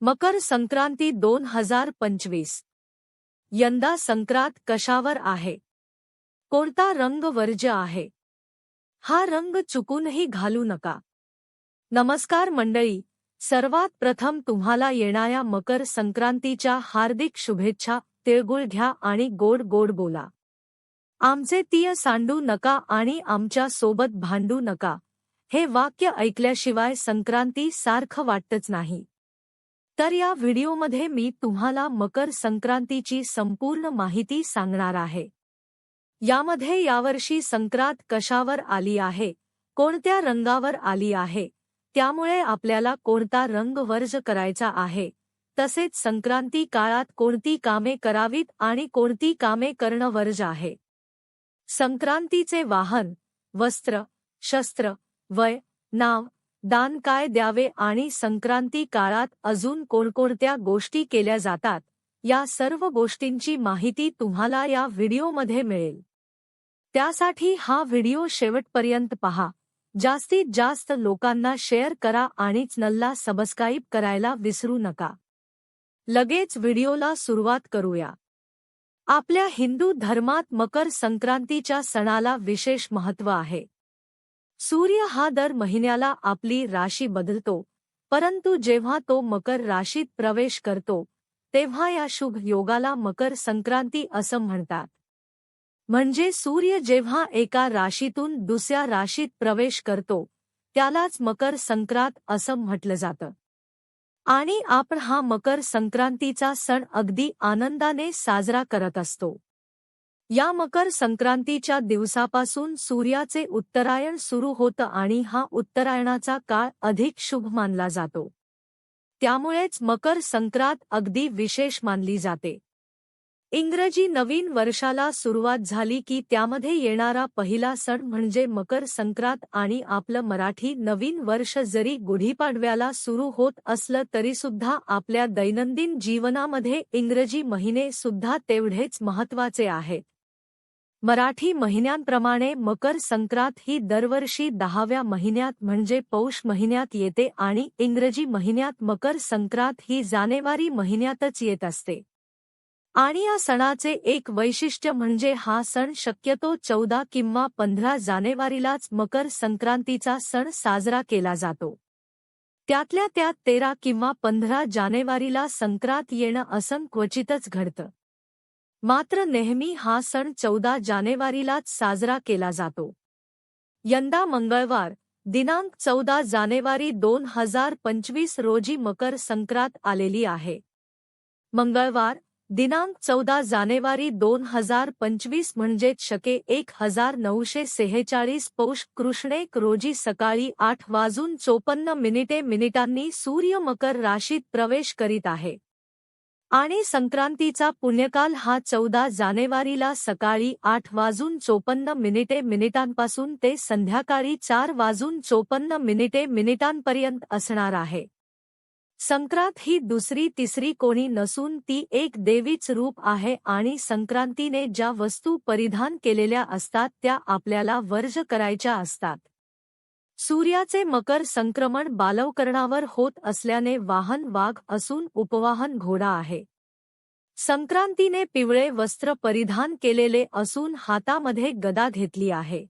मकर संक्रांती दोन हजार पंचवीस. यंदा संक्रांत कशावर आहे? कोणता रंग वर्ज्य आहे? हा रंग चुकूनही घालू नका. नमस्कार मंडळी सर्वात प्रथम तुम्हाला येणाऱ्या मकर संक्रांतीच्या हार्दिक शुभेच्छा तिळगुळ घ्या आणि गोड गोड बोला. आमचे तीय सांडू नका आणि आमच्यासोबत भांडू नका. हे वाक्य ऐकल्याशिवाय संक्रांती सारखं वाटतच नाही. तर या व्हिडिओमध्ये मी तुम्हाला मकर संक्रांतीची संपूर्ण माहिती सांगणार आहे. यामध्ये यावर्षी संक्रांत कशावर आली आहे कोणत्या रंगावर आली आहे त्यामुळे आपल्याला कोणता रंग वर्ज करायचा आहे तसेच संक्रांती काळात कोणती कामे करावीत आणि कोणती कामे करणं वर्ज आहे. संक्रांतीचे वाहन वस्त्र शस्त्र वय नाव दान काय द्यावे आणि संक्रांती काळात अजून कोणकोणत्या गोष्टी केल्या जातात या सर्व गोष्टींची माहिती तुम्हाला या व्हिडिओमध्ये मिळेल. त्यासाठी हा व्हिडिओ शेवटपर्यंत पहा. जास्तीत जास्त लोकांना शेअर करा आणि चॅनलला सबस्क्राईब करायला विसरू नका. लगेच व्हिडिओला सुरुवात करूया. आपल्या हिंदू धर्मात मकर संक्रांतीच्या सणाला विशेष महत्त्व आहे. सूर्य हा दर महिन्याला आपली राशी बदलतो परंतु जेव्हा तो मकर राशीत प्रवेश करतो तेव्हा या शुभ योगाला मकर संक्रांती असं म्हणतात. म्हणजे सूर्य जेव्हा एका राशीतून दुसऱ्या राशीत प्रवेश करतो त्यालाच मकर संक्रांत असं म्हटलं जातं. आणि आपण हा मकर संक्रांतीचा सण अगदी आनंदाने साजरा करत असतो. या मकर संक्रांतीच्या दिवसापासून सूर्याचे उत्तरायण सुरू होतं आणि हा उत्तरायणाचा काळ अधिक शुभ मानला जातो. त्यामुळेच मकर संक्रांत अगदी विशेष मानली जाते. इंग्रजी नवीन वर्षाला सुरुवात झाली की त्यामध्ये येणारा पहिला सण म्हणजे मकर संक्रांत आणि आपलं मराठी नवीन वर्ष जरी गुढीपाडव्याला सुरू होत असलं तरीसुद्धा आपल्या दैनंदिन जीवनामध्ये इंग्रजी महिने सुद्धा तेवढेच महत्त्वाचे आहेत. मराठी महिन्यांप्रमाणे मकर संक्रांत ही दरवर्षी दहाव्या महिन्यात म्हणजे पौष महिन्यात येते आणि इंग्रजी महिन्यात मकर संक्रांत ही जानेवारी महिन्यातच येत असते. आणि या सणाचे एक वैशिष्ट्य म्हणजे हा सण शक्यतो चौदा किंवा पंधरा जानेवारीलाच मकर संक्रांतीचा सण साजरा केला जातो. त्यातल्या त्यात तेरा किंवा पंधरा जानेवारीला संक्रांत येणं असं क्वचितच घडतं. मात्र नेहमी हा सण चौदा जानेवारीलाच साजरा केला जातो. यंदा मंगळवार दिनांक चौदा जानेवारी दोन हजार पंचवीस रोजी मकर संक्रांत आलेली आहे. मंगळवार दिनांक चौदा जानेवारी दोन हजार पंचवीस म्हणजेच शके एक हजार नऊशे सेहेचाळीस पौष कृष्णेक रोजी सकाळी आठ वाजून चोपन्न मिनिटे मिनिटांनी सूर्य मकर राशीत प्रवेश करीत आहे. आणि संक्रांतीचा पुण्यकाल हा चौदा जानेवारीला सकाळी आठ वाजून चोपन्न मिनिटे मिनिटांपासून ते संध्याकाळी चार वाजून चोपन्न मिनिटे मिनिटांपर्यंत असणार आहे. संक्रांत ही दुसरी तिसरी कोणी नसून ती एक देवीच रूप आहे आणि संक्रांतीने ज्या वस्तू परिधान केलेल्या असतात त्या आपल्याला वर्ज करायच्या असतात. सूर्याचे मकर संक्रमण बालवकरणावर होत असल्याने वाहन वाघ असून उपवाहन घोडा आहे. संक्रांतीने पिवळे वस्त्र परिधान केलेले असून हातामध्ये गदा घेतली आहे.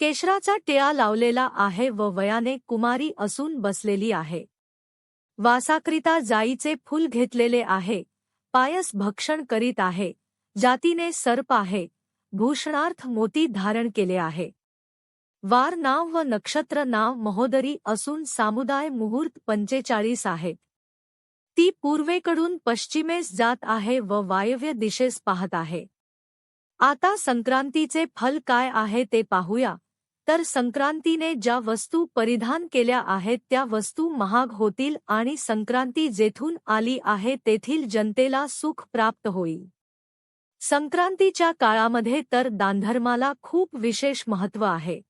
केशराचा टिळा लावलेला आहे व वयाने कुमारी असून बसलेली आहे. वासाकरिता जाईचे फूल घेतलेले आहे. पायस भक्षण करीत आहे. जातीने सर्प आहे. भूषणार्थ मोती धारण केले आहे. वार नाव व नक्षत्र नाव महोदरी असून सामुदाय मुहूर्त पंचेचाळीस आहेत ती पूर्वेकडून पश्चिमेस जात आहे व वायव्य दिशेस पाहत आहे. आता संक्रांतीचे फल काय आहे ते पाहूया. तर संक्रांतीने ज्या वस्तू परिधान केल्या आहेत त्या वस्तू महाग होतील आणि संक्रांती जेथून आली आहे तेथील जनतेला सुख प्राप्त होईल. संक्रांतीच्या काळामध्ये तर दानधर्माला खूप विशेष महत्त्व आहे.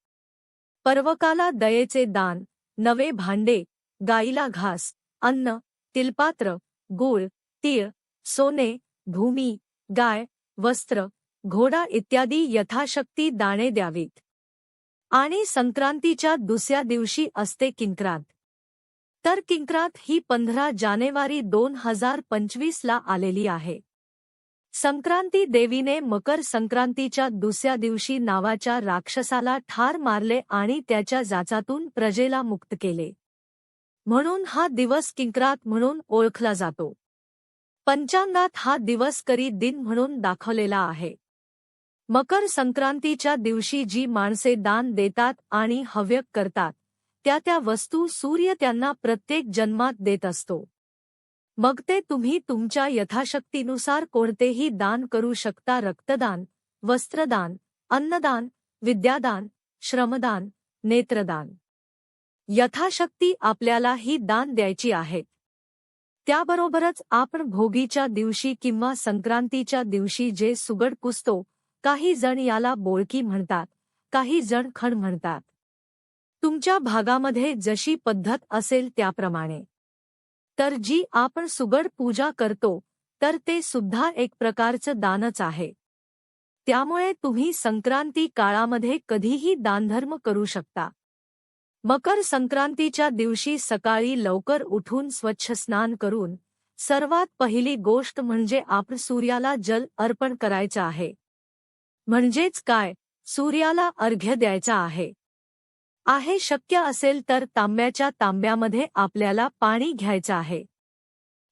पर्वकाला दयेचे दान नवे भांडे गाईला घास अन्न तिलपात्र गूळ तीळ सोने भूमी गाय वस्त्र घोडा इत्यादी यथाशक्ती दाणे द्यावीत. आणि संक्रांतीच्या दुसऱ्या दिवशी असते किंक्रांत. तर किंक्रांत ही पंधरा जानेवारी दोन हजार पंचवीसला आलेली आहे. संक्रांती देवीने मकर संक्रांतीच्या दुसऱ्या दिवशी नावाच्या राक्षसाला ठार मारले आणि त्याच्या जाचातून प्रजेला मुक्त केले. म्हणून हा दिवस किंक्रात म्हणून ओळखला जातो. पंचांगात हा दिवस करी दिन म्हणून दाखवलेला आहे. मकर संक्रांतीच्या दिवशी जी माणसे दान देतात आणि हव्यक करतात त्या त्या वस्तू सूर्य त्यांना प्रत्येक जन्मात देत असतो. मग ते तुम्ही तुमच्या यथाशक्तीनुसार कोणतेही दान करू शकता. रक्तदान वस्त्रदान अन्नदान विद्यादान श्रमदान नेत्रदान. यथाशक्ती आपल्याला ही दान द्यायची आहे. त्याबरोबरच आपण भोगीच्या दिवशी किंवा संक्रांतीच्या दिवशी जे सुगड पुसतो काही जण याला बोळकी म्हणतात काही जण खण म्हणतात. तुमच्या भागामध्ये जशी पद्धत असेल त्याप्रमाणे. तर जी आपण सुगड पूजा करतो तर ते सुद्धा एक प्रकारचं दानच आहे. त्यामुळे तुम्ही संक्रांती काळामध्ये कधीही दानधर्म करू शकता. मकर संक्रांतीच्या दिवशी सकाळी लवकर उठून स्वच्छ स्नान करून सर्वात पहिली गोष्ट म्हणजे आपण सूर्याला जल अर्पण करायचं आहे. म्हणजेच काय? सूर्याला अर्घ्य द्यायचा आहे. आहे शक्य असेल तर तांब्याच्या तांब्यामध्ये आपल्याला पाणी घ्यायचं आहे.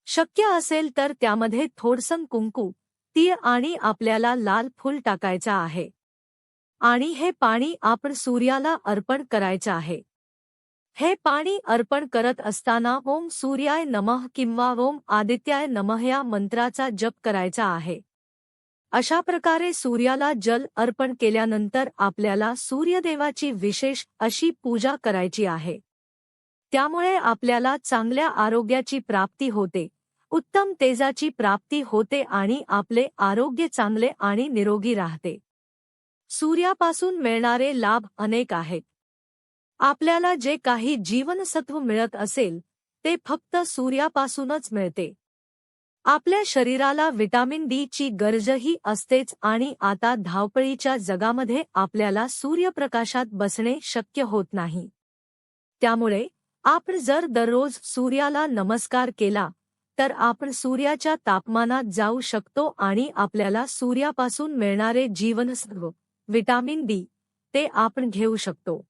शक्य असेल तर त्यामध्ये थोडसं कुंकू तीळ आणि आपल्याला लाल फूल टाकायचं आहे. आणि हे पाणी आपण सूर्याला अर्पण करायचं आहे. हे पाणी अर्पण करत असताना ओम सूर्याय नमः किंवा ओम आदित्याय नमः या मंत्राचा जप करायचा आहे. अशा प्रकारे सूर्याला जल अर्पण केल्यानंतर आपल्याला सूर्यदेवाची विशेष अशी पूजा करायची आहे. त्यामुळे आपल्याला चांगल्या आरोग्याची प्राप्ती होते उत्तम तेजाची प्राप्ती होते आणि आपले आरोग्य चांगले आणि निरोगी राहते. सूर्यापासून मिळणारे लाभ अनेक आहेत. आपल्याला जे काही जीवनसत्व मिळत असेल ते फक्त सूर्यापासूनच मिळते. आपल्या शरीराला विटामिन डी ची गरजही असतेच आणि आता धावपळीच्या जगामध्ये आपल्याला सूर्यप्रकाशात बसणे शक्य होत नाही. त्यामुळे आपण जर दररोज सूर्याला नमस्कार केला तर आपण सूर्याच्या तापमानात जाऊ शकतो आणि आपल्याला सूर्यापासून मिळणारे जीवनसत्व विटामिन डी ते आपण घेऊ शकतो.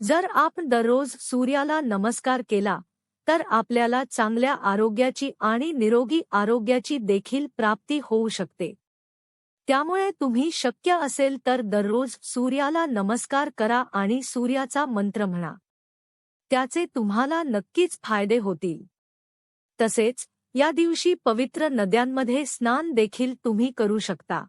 जर आपण दररोज सूर्याला नमस्कार केला तर आपल्याला चांगल्या आरोग्याची आणि निरोगी आरोग्याची देखील प्राप्ती होऊ शकते. त्यामुळे तुम्ही शक्य असेल तर दररोज सूर्याला नमस्कार करा आणि सूर्याचा मंत्र म्हणा. त्याचे तुम्हाला नक्कीच फायदे होतील. तसेच या दिवशी पवित्र नद्यांमध्ये स्नान देखील तुम्ही करू शकता.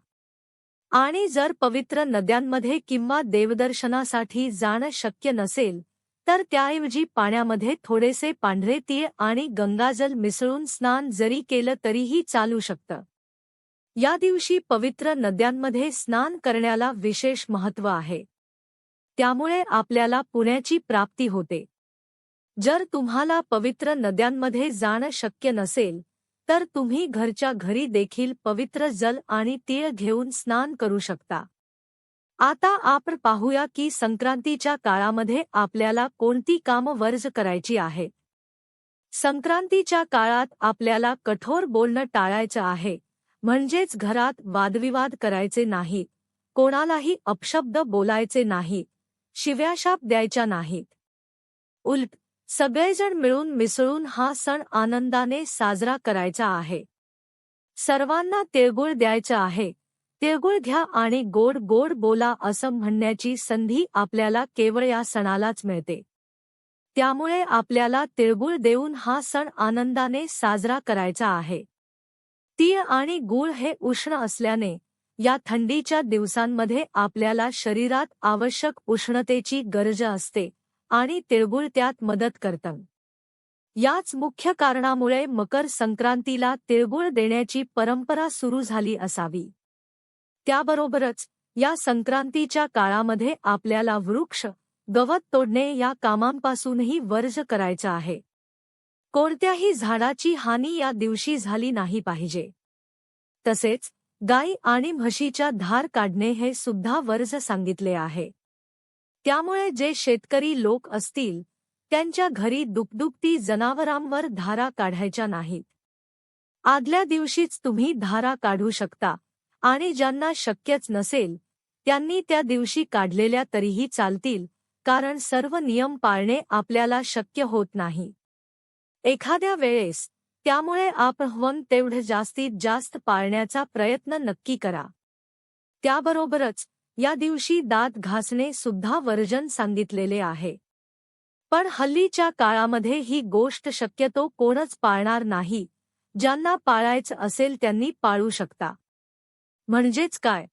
आणि जर पवित्र नद्यांमध्ये किंवा देवदर्शनासाठी जाणं शक्य नसेल तर त्याऐवजी पाण्यामध्ये थोडेसे पांढरे तीळ आणि गंगाजल मिसळून स्नान जरी केलं तरीही चालू शकतं. या दिवशी पवित्र नद्यांमध्ये स्नान करण्याला विशेष महत्त्व आहे. त्यामुळे आपल्याला पुण्याची प्राप्ती होते. जर तुम्हाला पवित्र नद्यांमध्ये जाणं शक्य नसेल तर तुम्ही घरच्या घरी देखील पवित्र जल आणि तीळ घेऊन स्नान करू शकता. आता आपण पाहूया की संक्रांतीच्या काळामध्ये आपल्याला कोणती कामं वर्ज करायची आहे. संक्रांतीच्या काळात आपल्याला कठोर बोलणं टाळायचं आहे. म्हणजेच घरात वादविवाद करायचे नाही. कोणालाही अपशब्द बोलायचे नाही. शिव्याशाप द्यायच्या नाहीत उलट सगळेजण मिळून मिसळून हा सण आनंदाने साजरा करायचा आहे. सर्वांना तिळगुळ द्यायचं आहे. तिळगुळ घ्या आणि गोड गोड बोला असं म्हणण्याची संधी आपल्याला केवळ या सणालाच मिळते. त्यामुळे आपल्याला तिळगुळ देऊन हा सण आनंदाने साजरा करायचा आहे. तीळ आणि गुळ हे उष्ण असल्याने या थंडीच्या दिवसांमध्ये आपल्याला शरीरात आवश्यक उष्णतेची गरज असते आणि तिळगुळ त्यात मदत करतं. याच मुख्य कारणामुळे मकर संक्रांतीला तिळगुळ देण्याची परंपरा सुरू झाली असावी. त्याबरोबरच या संक्रांतीच्या काळामध्ये आपल्याला वृक्ष गवत तोडणे या कामांपासूनही वर्ज करायचा आहे. कोणत्याही झाडाची हानी या दिवशी झाली नाही पाहिजे. तसेच गाई आणि म्हशीच्या धार काढणे हे सुद्धा वर्ज सांगितले आहे. त्यामुळे जे शेतकरी लोक असतील त्यांच्या घरी दुपदुपती जनावरांवर धारा काढायच्या नाहीत. आदल्या दिवशीच तुम्ही धारा काढू शकता. आणि ज्यांना शक्यच नसेल त्यांनी त्या दिवशी काढलेल्या तरीही चालतील कारण सर्व नियम पाळणे आपल्याला शक्य होत नाही. एखाद्या वेळेस त्यामुळे आपण तेवढं जास्तीत जास्त पाळण्याचा प्रयत्न नक्की करा. त्याबरोबरच या दिवशी दात घासणे सुद्धा वर्जन सांगितलेले आहे. पण हल्लीच्या काळामध्ये ही गोष्ट शक्यतो कोणच पाळणार नाही ज्यांना पाळायचं असेल त्यांनी पाळू शकता. म्हणजेच काय?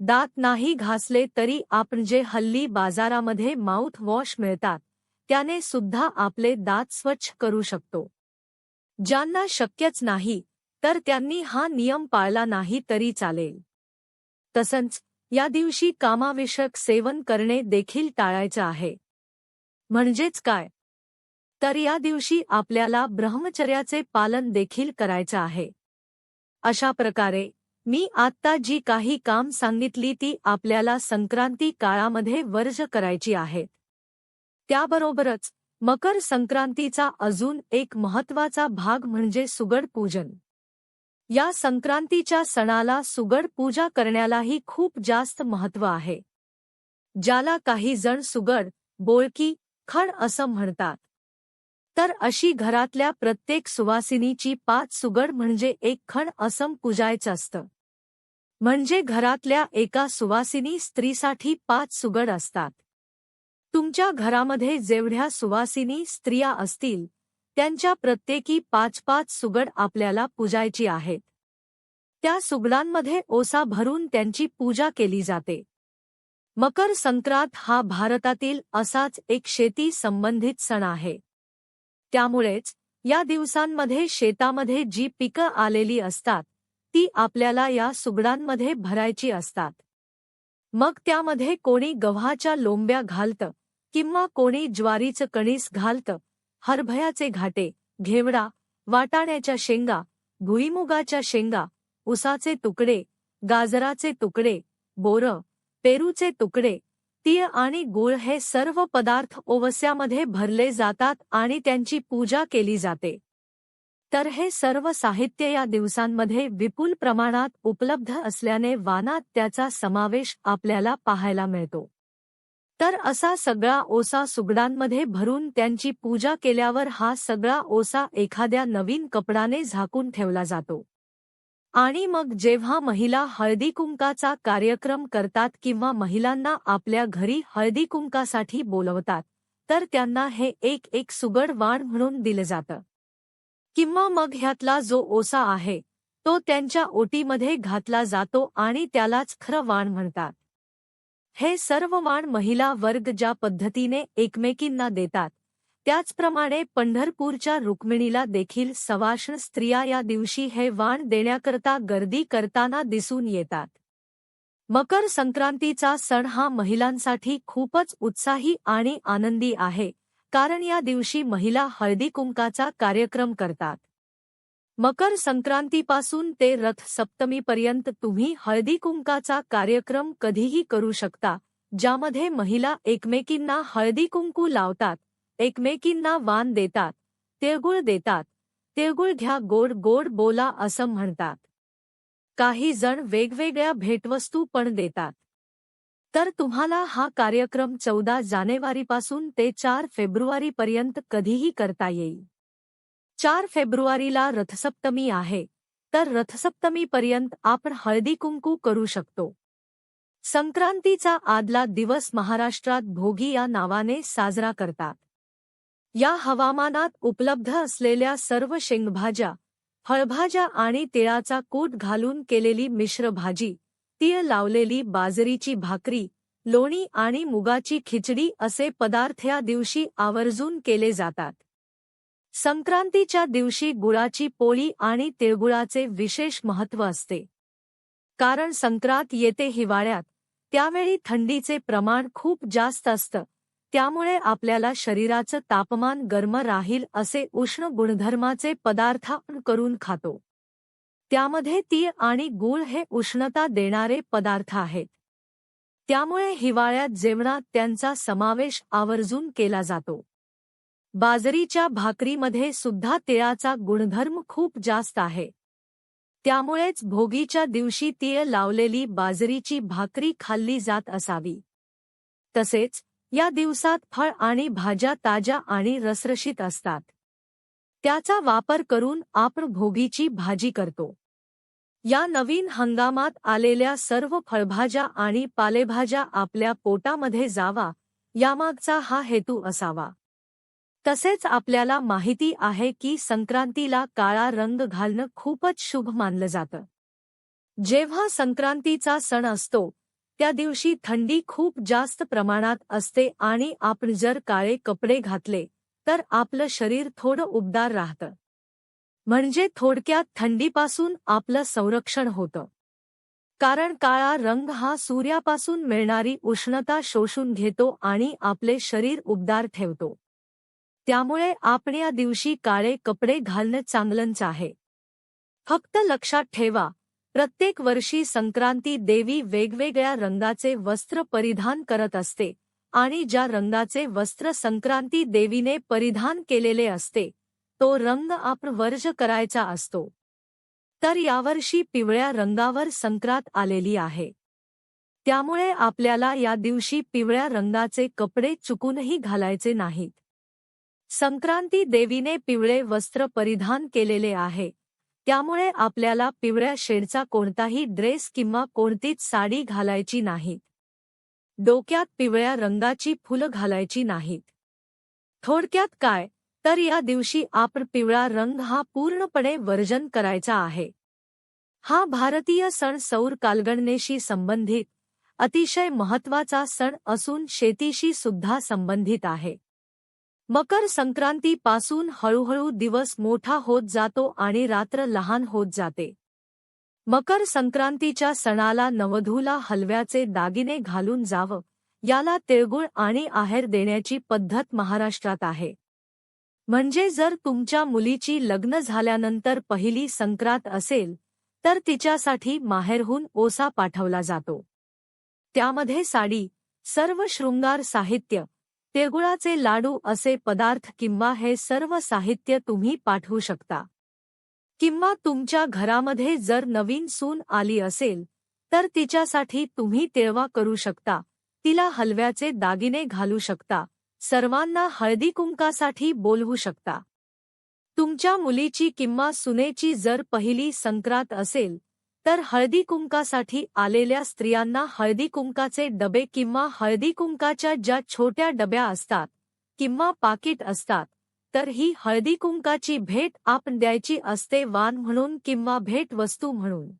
दात नाही घासले तरी आपण जे हल्ली बाजारामध्ये माउथ वॉश मिळतात त्याने सुद्धा आपले दात स्वच्छ करू शकतो. ज्यांना शक्यच नाही तर त्यांनी हा नियम पाळला नाही तरी चालेल. तसंच या दिवशी कामाविषयक सेवन करणे देखील टाळायचं आहे. म्हणजेच काय? तर या दिवशी आपल्याला ब्रह्मचर्याचे पालन देखील करायचं आहे. अशा प्रकारे मी आत्ता जी काही काम सांगितली ती आपल्याला संक्रांती काळामध्ये वर्ज करायची आहेत त्याबरोबरच मकर संक्रांतीचा अजून एक महत्त्वाचा भाग म्हणजे सुगड पूजन. या संक्रांतीच्या सणाला सुगड पूजा करण्यालाही खूप जास्त महत्त्व आहे. ज्याला काही जण सुगड बोळकी खण असं म्हणतात. तर अशी घरातल्या प्रत्येक सुवासिनीची पाच सुगड म्हणजे एक खण असं पूजायचं असतं. म्हणजे घरातल्या एका सुवासिनी स्त्रीसाठी पाच सुगड असतात. तुमच्या घरामध्ये जेवढ्या सुवासिनी स्त्रिया असतील त्यांच्या प्रत्येकी पाच पाच सुगड आपल्याला पूजायची आहेत. त्या सुगडांमध्ये ओसा भरून त्यांची पूजा केली जाते. मकर संक्रांत हा भारतातील असाच एक शेती संबंधित सण आहे. त्यामुळेच या दिवसांमध्ये शेतामध्ये जी पिकं आलेली असतात ती आपल्याला या सुगडांमध्ये भरायची असतात. मग त्यामध्ये कोणी गव्हाच्या लोंब्या घालतं किंवा कोणी ज्वारीचं कणीस घालतं हरभयाचे घाटे घेवडा वाटाण्याच्या शेंगा भुईमुगाच्या शेंगा उसाचे तुकडे गाजराचे तुकडे बोरं पेरूचे तुकडे तीळ आणि गुळ हे सर्व पदार्थ ओवस्यामध्ये भरले जातात आणि त्यांची पूजा केली जाते. तर हे सर्व साहित्य या दिवसांमध्ये विपुल प्रमाणात उपलब्ध असल्याने वानात त्याचा समावेश आपल्याला पाहायला मिळतो. तर असा सगळा ओसा सुगडांमध्ये भरून त्यांची पूजा केल्यावर हा सगळा ओसा एखाद्या नवीन कपडाने झाकून ठेवला जातो. आणि मग जेव्हा महिला हळदीकुंकाचा कार्यक्रम करतात किंवा महिलांना आपल्या घरी हळदीकुंकासाठी बोलवतात तर त्यांना हे एक एक सुगड वाण म्हणून दिलं जातं. किंवा मग ह्यातला जो ओसा आहे तो त्यांच्या ओटीमध्ये घातला जातो आणि त्यालाच खरं वाण म्हणतात. हे सर्व वाण महिला वर्ग ज्या पद्धतीने एकमेकींना देतात त्याचप्रमाणे पंढरपूरच्या रुक्मिणीला देखील सवाष्ण स्त्रिया या दिवशी हे वाण देण्याकरता गर्दी करताना दिसून येतात. मकर संक्रांतीचा सण हा महिलांसाठी खूपच उत्साही आणि आनंदी आहे कारण या दिवशी महिला हळदी कुंकाचा कार्यक्रम करतात. मकर संक्रांतीपासून ते रथ सप्तमीपर्यंत तुम्ही हळदी कुंकाचा कार्यक्रम कधीही करू शकता ज्यामध्ये महिला एकमेकींना हळदी कुंकू लावतात एकमेकींना वान देतात तिळगुळ देतात तिळगुळ घ्या गोड गोड बोला असं म्हणतात. काही जण वेगवेगळ्या भेटवस्तू पण देतात. तर तुम्हाला हा कार्यक्रम चौदा जानेवारीपासून ते चार फेब्रुवारीपर्यंत कधीही करता येईल. चार फेब्रुवारीला रथसप्तमी आहे. तर रथसप्तमीपर्यंत आपण हळदी कुंकू करू शकतो. संक्रांतीचा आदला दिवस महाराष्ट्रात भोगी या नावाने साजरा करतात. या हवामानात उपलब्ध असलेल्या सर्व शेंगभाज्या फळभाज्या आणि तिळाचा कूट घालून केलेली मिश्र भाजी तीळ लावलेली बाजरीची भाकरी लोणी आणि मुगाची खिचडी असे पदार्थ या दिवशी आवर्जून केले जातात. संक्रांतीच्या दिवशी गुळाची पोळी आणि तिळगुळाचे विशेष महत्त्व असते. कारण संक्रांत येते हिवाळ्यात त्यावेळी थंडीचे प्रमाण खूप जास्त असतं त्यामुळे आपल्याला शरीराचं तापमान गरम राहील असे उष्ण गुणधर्माचे पदार्थ करून खातो. त्यामध्ये तीळ आणि गूळ हे उष्णता देणारे पदार्थ आहेत. त्यामुळे हिवाळ्यात जेवणात त्यांचा समावेश आवर्जून केला जातो. बाजरीच्या भाकरीमध्ये सुद्धा तिळाचा गुणधर्म खूप जास्त आहे. त्यामुळेच भोगीच्या दिवशी तीळ लावलेली बाजरीची भाकरी खाल्ली जात असावी. तसेच या दिवसात फळ आणि भाज्या ताज्या आणि रसरशीत असतात. त्याचा वापर करून आपण भोगीची भाजी करतो. या नवीन हंगामात आलेल्या सर्व फळभाज्या आणि पालेभाज्या आपल्या पोटामध्ये जावा यामागचा हा हेतू असावा. तसेच आपल्याला माहिती आहे की संक्रांतीला काळा रंग घालणं खूपच शुभ मानलं जातं. जेव्हा संक्रांतीचा सण असतो त्या दिवशी थंडी खूप जास्त प्रमाणात असते आणि आपण जर काळे कपडे घातले तर आपलं शरीर थोडं उबदार राहतं. म्हणजे थोडक्यात थंडीपासून आपलं संरक्षण होतं. कारण काळा रंग हा सूर्यापासून मिळणारी उष्णता शोषून घेतो आणि आपले शरीर उबदार ठेवतो. त्यामुळे आपण या दिवशी काळे कपडे घालणं चांगलंच आहे. फक्त लक्षात ठेवा प्रत्येक वर्षी संक्रांती देवी वेगवेगळ्या रंगाचे वस्त्र परिधान करत असते. आणि ज्या रंगाचे वस्त्र संक्रांती देवीने परिधान केलेले असते तो रंग आपण वर्ज करायचा असतो. तर यावर्षी पिवळ्या रंगावर संक्रांत आलेली आहे. त्यामुळे आपल्याला या दिवशी पिवळ्या रंगाचे कपडे चुकूनही घालायचे नाहीत. संक्रांती देवीने पिवळे वस्त्र परिधान केलेले आहे. त्यामुळे आपल्याला पिवळ्या शेडचा कोणताही ड्रेस किंवा कोणतीच साडी घालायची नाहीत डोक्यात पिवळ्या रंगाची फुलं घालायची नाहीत. थोडक्यात काय? तर या दिवशी आपण पिवळा रंग हा पूर्णपणे वर्जन करायचा आहे. हा भारतीय सण सौर कालगणनेशी संबंधित अतिशय महत्त्वाचा सण असून शेतीशी सुद्धा संबंधित आहे. मकर संक्रांतीपासून हळूहळू दिवस मोठा होत जातो आणि रात्र लहान होत जाते. मकर संक्रांतीच्या सणाला नवधूला हलव्याचे दागिने घालून जावं याला तिळगुळ आणि आहेर देण्याची पद्धत महाराष्ट्रात आहे. म्हणजे जर तुमच्या मुलीची लग्न झाल्यानंतर पहिली संक्रांत असेल तर तिच्यासाठी माहेरहून ओसा पाठवला जातो. त्यामध्ये साडी सर्व शृंगार साहित्य तिळगुळाचे लाडू असे पदार्थ किंवा हे सर्व साहित्य तुम्ही पाठवू शकता. किंवा तुमच्या घरामध्ये जर नवीन सून आली असेल तर तिच्यासाठी तुम्ही तेळवा करू शकता. तिला हलव्याचे दागिने घालू शकता. सर्वांना हळदी कुंकासाठी बोलवू शकता. तुमच्या मुलीची किंवा सुनेची जर पहिली संक्रांत असेल तर हळदी कुंकासाठी आलेल्या स्त्रियांना हळदी कुंकाचे डबे किंवा हळदी कुंकाच्या ज्या छोट्या डब्या असतात किंवा पाकिट असतात तर ही हळदी कुंकाची भेट आपण द्यायची असते वान म्हणून किंवा भेट वस्तू म्हणून.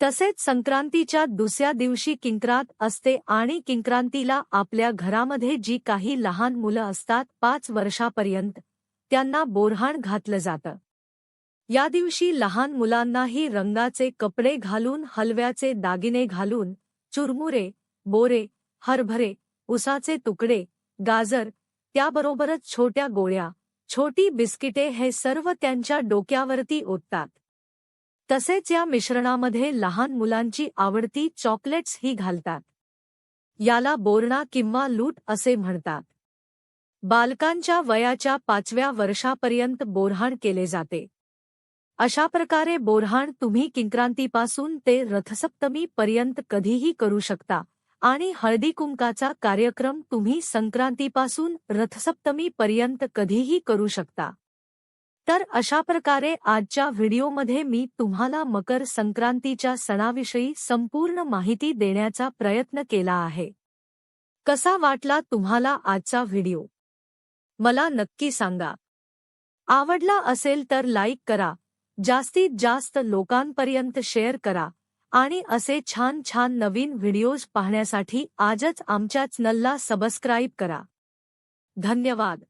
तसेच संक्रांतीच्या दुसऱ्या दिवशी किंक्रांत असते आणि किंक्रांतीला आपल्या घरामध्ये जी काही लहान मुलं असतात पाच वर्षापर्यंत त्यांना बोरहाण घातलं जातं. या दिवशी लहान मुलांनाही रंगाचे कपडे घालून हलव्याचे दागिने घालून चुरमुरे बोरे हरभरे उसाचे तुकडे गाजर त्याबरोबरच छोट्या गोळ्या छोटी बिस्किटे हे सर्व त्यांच्या डोक्यावरती ओततात. तसेच या मिश्रणामध्ये लहान मुलांची आवडती चॉकलेट्स ही घालतात. याला बोरणा किंवा लूट असे म्हणतात. बालकांच्या वयाच्या पाचव्या वर्षापर्यंत बोरहाण केले जाते. अशा प्रकारे बोरहाण तुम्ही किंक्रांतीपासून ते रथसप्तमीपर्यंत कधीही करू शकता. आणि हळदी कुंकाचा कार्यक्रम तुम्ही संक्रांतीपासून रथसप्तमी पर्यंत कधीही करू शकता. तर अशा प्रकारे आजच्या व्हिडिओमध्ये मी तुम्हाला मकर संक्रांतीच्या सणाविषयी संपूर्ण माहिती देण्याचा प्रयत्न केला आहे. कसा वाटला तुम्हाला आजचा व्हिडिओ? मला नक्की सांगा. आवडला असेल तर लाईक करा. जास्तीत जास्त लोकांपर्यंत शेअर करा. आणि असे छान छान नवीन व्हिडिओज पाहण्यासाठी आजच आमच्या चॅनलला सबस्क्राईब करा. धन्यवाद.